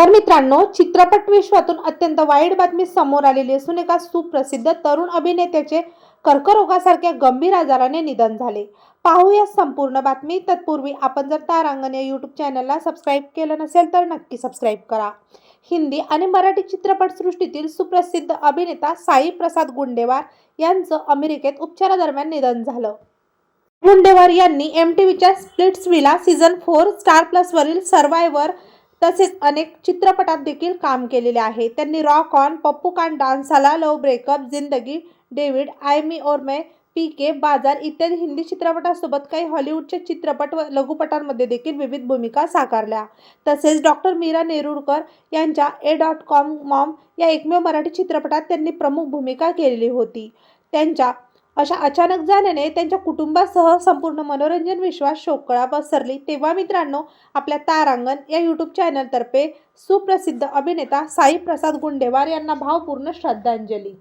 नमस्कार मित्रांनो चित्रपट विश्वातून अत्यंत वाईट बातमी समोर आलेली असून एका सुप्रसिद्ध तरुण अभिनेत्याचे कर्करोगासारख्या गंभीर आजाराने निधन झाले. पाहूया संपूर्ण बातमी. तत्पूर्वी आपण जर तारांगण या यूट्यूब चॅनलला सबस्क्राईब केलं नसेल तर नक्की सबस्क्राईब करा. हिंदी आणि मराठी चित्रपटसृष्टीतील सुप्रसिद्ध अभिनेता साई प्रसाद गुंडेवार यांचं अमेरिकेत उपचारादरम्यान निधन झालं. गुंडेवार यांनी एम टी व्हीच्या स्प्लिट्सविला सीझन फोर स्टार प्लसवरील सर्वायवर तसेच अनेक चित्रपटात देखील काम केलेले आहे. त्यांनी rock on Pappu can't dance Saala love breakup Zindagi David I me aur Main P के बाजार इत्यादी हिंदी चित्रपटासोबत काही हॉलिवूडचे चित्रपट व लघुपटांमध्ये देखील विविध भूमिका साकारल्या. तसेच डॉक्टर मीरा नेरुरकर यांच्या ए डॉट कॉम मॉम या एकमेव मराठी चित्रपटात त्यांनी प्रमुख भूमिका केलेली होती. त्यांच्या अशा अचानक झाल्याने त्यांच्या कुटुंबासह संपूर्ण मनोरंजन विश्वास शोकळा पसरली. तेव्हा मित्रांनो आपल्या तारांगण या यूट्यूब चॅनलतर्फे सुप्रसिद्ध अभिनेता साई प्रसाद गुंडेवार यांना भावपूर्ण श्रद्धांजली.